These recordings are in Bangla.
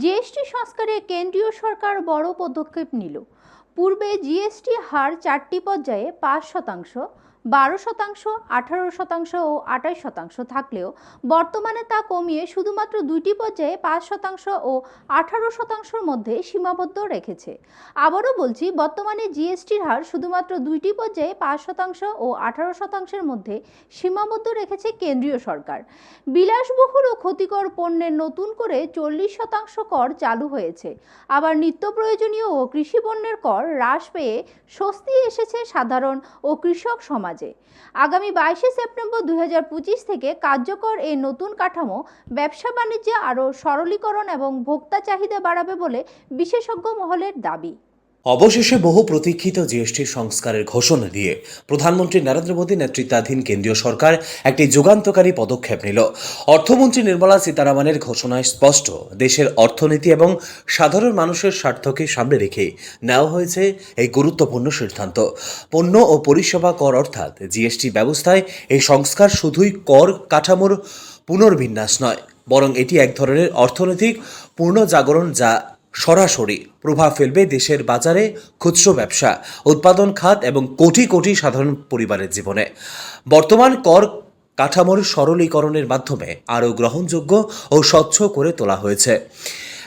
জিএসটি সংস্কারে কেন্দ্রীয় সরকার বড় পদক্ষেপ নিল। পূর্বে জিএসটি হার চারটি পর্যায়ে পাঁচ শতাংশ, বারো শতাংশ, আঠারো শতাংশ ও আঠাশ শতাংশ থাকলেও বর্তমানে তা কমিয়ে শুধুমাত্র দুইটি পর্যায়ে পাঁচ শতাংশ ও আঠারো শতাংশের মধ্যে সীমাবদ্ধ রেখেছে। আবারও বলছি, বর্তমানে জিএসটির হার শুধুমাত্র দুইটি পর্যায়ে পাঁচ শতাংশ ও আঠারো শতাংশের মধ্যে সীমাবদ্ধ রেখেছে কেন্দ্রীয় সরকার। বিলাসবহুল ও ক্ষতিকর পণ্যের নতুন করে চল্লিশ শতাংশ কর চালু হয়েছে। আবার নিত্য প্রয়োজনীয় ও কৃষি পণ্যের কর হ্রাস পেয়ে স্বস্তি এসেছে সাধারণ ও কৃষক সমাজে। আগামী বাইশে সেপ্টেম্বর দুই হাজার পঁচিশ থেকে কার্যকর এই নতুন কাঠামো ব্যবসা বাণিজ্যে আরও সরলীকরণ এবং ভোক্তা চাহিদা বাড়াবে বলে বিশেষজ্ঞ মহলের দাবি। অবশেষে বহু প্রতীক্ষিত জিএসটি সংস্কারের ঘোষণা দিয়ে প্রধানমন্ত্রী নরেন্দ্র মোদী নেতৃত্বাধীন কেন্দ্রীয় সরকার একটি যুগান্তকারী পদক্ষেপ নিল। অর্থমন্ত্রী নির্মলা সীতারামনের ঘোষণায় স্পষ্ট, দেশের অর্থনীতি এবং সাধারণ মানুষের স্বার্থকে সামনে রেখে নেওয়া হয়েছে এই গুরুত্বপূর্ণ সিদ্ধান্ত। পণ্য ও পরিষেবা কর অর্থাৎ জিএসটি ব্যবস্থায় এই সংস্কার শুধুই কর কাঠামোর পুনর্বিন্যাস নয়, বরং এটি এক ধরনের অর্থনৈতিক পুনর্জাগরণ যা সরাসরি প্রভাব ফেলবে দেশের বাজারে খুচরো ব্যবসা, উৎপাদন খাত এবং কোটি কোটি সাধারণ পরিবারের জীবনে। বর্তমান কর কাঠামোর সরলীকরণের মাধ্যমে আরও গ্রহণযোগ্য ও স্বচ্ছ করে তোলা হয়েছে।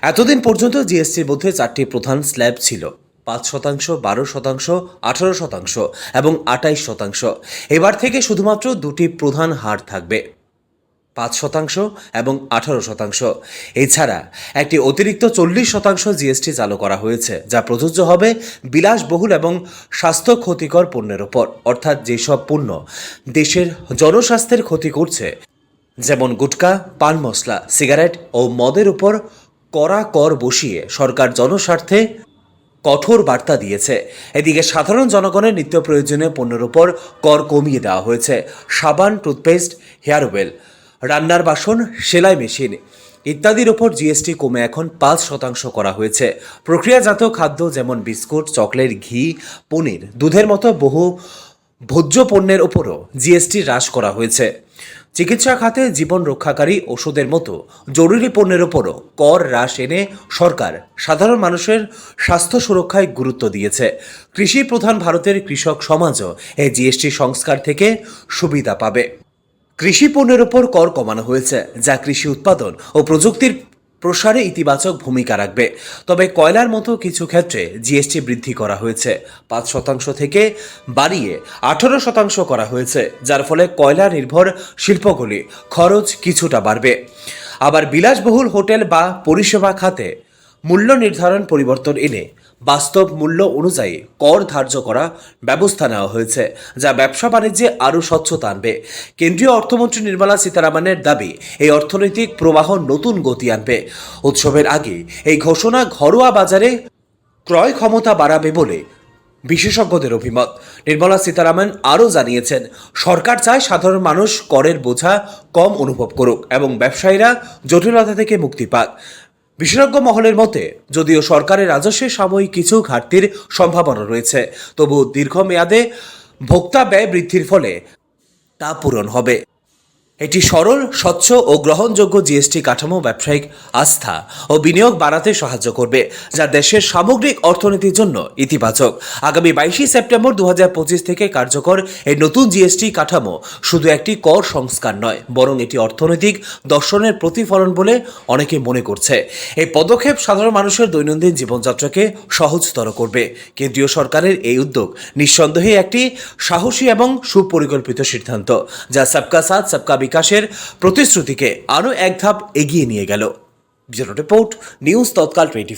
এতদিন পর্যন্ত জিএসটির মধ্যে চারটি প্রধান স্ল্যাব ছিল। পাঁচ শতাংশ, বারো শতাংশ, আঠারো শতাংশ এবং আটাইশ শতাংশ। এবার থেকে শুধুমাত্র দুটি প্রধান হার থাকবে। পাঁচ শতাংশ এবং আঠারো শতাংশ। এছাড়া একটি অতিরিক্ত চল্লিশ শতাংশ জিএসটি চালু করা হয়েছে, যা প্রযোজ্য হবে বিলাসবহুল এবং স্বাস্থ্য ক্ষতিকর পণ্যের ওপর। অর্থাৎ যেসব পণ্য দেশের জনস্বাস্থ্যের ক্ষতি করছে, যেমন গুটকা, পান মশলা সিগারেট ও মদের উপর কড়া কর বসিয়ে সরকার জনস্বার্থে কঠোর বার্তা দিয়েছে। এদিকে সাধারণ জনগণের নিত্য প্রয়োজনীয় পণ্যের উপর কর কমিয়ে দেওয়া হয়েছে। সাবান, টুথপেস্ট, হেয়ার অয়েল রান্নার বাসন সেলাই মেশিন ইত্যাদির ওপর জিএসটি কমে এখন পাঁচ শতাংশ করা হয়েছে। প্রক্রিয়াজাত খাদ্য যেমন বিস্কুট, চকলেট, ঘি, পনির, দুধের মতো বহু ভোজ্য পণ্যের ওপরও জিএসটি হ্রাস করা হয়েছে। চিকিৎসা খাতে জীবন রক্ষাকারী ওষুধের মতো জরুরি পণ্যের ওপরও কর হ্রাস এনে সরকার সাধারণ মানুষের স্বাস্থ্য সুরক্ষায় গুরুত্ব দিয়েছে। কৃষি প্রধান ভারতের কৃষক সমাজও এই জিএসটি সংস্কার থেকে সুবিধা পাবে। কৃষি পণ্যের ওপর কর কমানো হয়েছে, যা কৃষি উৎপাদন ও প্রযুক্তির প্রসারে ইতিবাচক ভূমিকা রাখবে। তবে কয়লার মতো কিছু ক্ষেত্রে জিএসটি বৃদ্ধি করা হয়েছে। পাঁচ শতাংশ থেকে বাড়িয়ে আঠারো শতাংশ করা হয়েছে, যার ফলে কয়লা নির্ভর শিল্পগুলি খরচ কিছুটা বাড়বে। আবার বিলাসবহুল হোটেল বা পরিষেবা খাতে মূল্য নির্ধারণ পরিবর্তন এনে বাস্তব মূল্য অনুযায়ী কর ধার্য করা ব্যবস্থা নেওয়া হয়েছে, যা ব্যবসা বাণিজ্যে আরও স্বচ্ছতা আনবে। কেন্দ্রীয় অর্থমন্ত্রী নির্মলা সীতারামনের দাবি, এই অর্থনৈতিক প্রবাহ নতুন গতি আনবে। উৎসবের আগে এই ঘোষণা ঘরোয়া বাজারে ক্রয় ক্ষমতা বাড়াবে বলে বিশেষজ্ঞদের অভিমত। নির্মলা সীতারামন আরও জানিয়েছেন, সরকার চায় সাধারণ মানুষ করের বোঝা কম অনুভব করুক এবং ব্যবসায়ীরা জটিলতা থেকে মুক্তি পাক। বিশেষজ্ঞ মহলের মতে, যদিও সরকারের রাজস্বের সাময়িক কিছু ঘাটতির সম্ভাবনা রয়েছে, তবু দীর্ঘমেয়াদে ভোক্তা ব্যয় বৃদ্ধির ফলে তা পূরণ হবে। এটি সরল, স্বচ্ছ ও গ্রহণযোগ্য জিএসটি কাঠামো, ব্যবসায়িক আস্থা ও বিনিয়োগ বাড়াতে সাহায্য করবে, যা দেশের সামগ্রিক অর্থনীতির জন্য ইতিবাচক। আগামী বাইশে সেপ্টেম্বর দু থেকে কার্যকর এই নতুন জিএসটি কাঠামো শুধু একটি কর সংস্কার নয়, বরং এটি অর্থনৈতিক দর্শনের প্রতিফলন বলে অনেকে মনে করছে। এই পদক্ষেপ সাধারণ মানুষের দৈনন্দিন জীবনযাত্রাকে সহজতর করবে। কেন্দ্রীয় সরকারের এই উদ্যোগ নিঃসন্দেহে একটি সাহসী এবং সুপরিকল্পিত সিদ্ধান্ত, যা সবকা সাথ, সবকা বিকাশের প্রতিশ্রুতিকে আরও এক ধাপ এগিয়ে নিয়ে গেল। Bureau report news Tatkal twenty